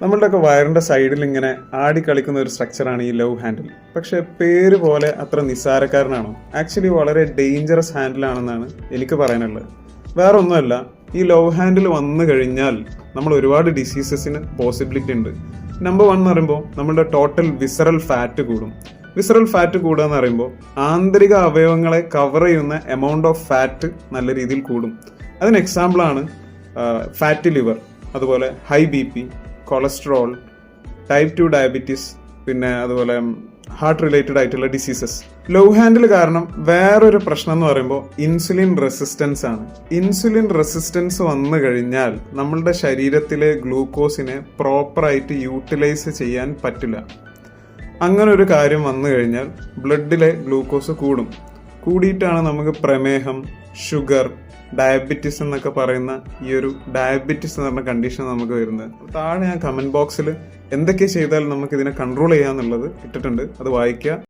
നമ്മളുടെയൊക്കെ വയറിന്റെ സൈഡിൽ ഇങ്ങനെ ആടി കളിക്കുന്ന ഒരു സ്ട്രക്ചറാണ് ഈ ലവ് ഹാൻഡിൽ പക്ഷെ പേര് പോലെ അത്ര നിസ്സാരക്കാരനാണോ? ആക്ച്വലി വളരെ ഡേഞ്ചറസ് ഹാൻഡിൽ ആണെന്നാണ് എനിക്ക് പറയാനുള്ളത്. വേറെ ഒന്നുമല്ല ഈ ലവ് ഹാൻഡിൽ വന്നു കഴിഞ്ഞാൽ നമ്മൾ ഒരുപാട് ഡിസീസസിന് പോസിബിലിറ്റി ഉണ്ട്. നമ്പർ വൺ എന്ന് പറയുമ്പോൾ നമ്മളുടെ ടോട്ടൽ വിസറൽ ഫാറ്റ് കൂടും. വിസറൽ ഫാറ്റ് കൂടുക എന്ന് പറയുമ്പോൾ ആന്തരിക അവയവങ്ങളെ കവർ ചെയ്യുന്ന എമൗണ്ട് ഓഫ് ഫാറ്റ് നല്ല രീതിയിൽ കൂടും. അതിന് എക്സാമ്പിളാണ് ഫാറ്റി ലിവർ അതുപോലെ high B P cholesterol type two diabetes പിന്നെ അതുപോലെ ഹാർട്ട് റിലേറ്റഡ് ആയിട്ടുള്ള ഡിസീസസ് ലോ ഹാൻഡിൽ കാരണം വേറൊരു പ്രശ്നം എന്ന് പറയുമ്പോൾ ഇൻസുലിൻ റെസിസ്റ്റൻസ് ആണ്. ഇൻസുലിൻ റെസിസ്റ്റൻസ് വന്നു കഴിഞ്ഞാൽ നമ്മളുടെ ശരീരത്തിലെ ഗ്ലൂക്കോസിനെ പ്രോപ്പറായിട്ട് യൂട്ടിലൈസ് ചെയ്യാൻ പറ്റില്ല. അങ്ങനെ ഒരു കാര്യം വന്നു കഴിഞ്ഞാൽ ബ്ലഡിലെ ഗ്ലൂക്കോസ് കൂടും. കൂടിയിട്ടാണ് നമുക്ക് പ്രമേഹം ഷുഗർ ഡയബറ്റിസ് എന്നൊക്കെ പറയുന്ന ഈ ഒരു ഡയബറ്റിസ് എന്ന് പറഞ്ഞ കണ്ടീഷൻ നമുക്ക് വരുന്നത്. താഴെ ഞാൻ കമന്റ് ബോക്സിൽ എന്തൊക്കെ ചെയ്താൽ നമുക്ക് ഇതിനെ കൺട്രോൾ ചെയ്യാന്നുള്ളത് ഇട്ടിട്ടുണ്ട്. അത് വായിക്കുക.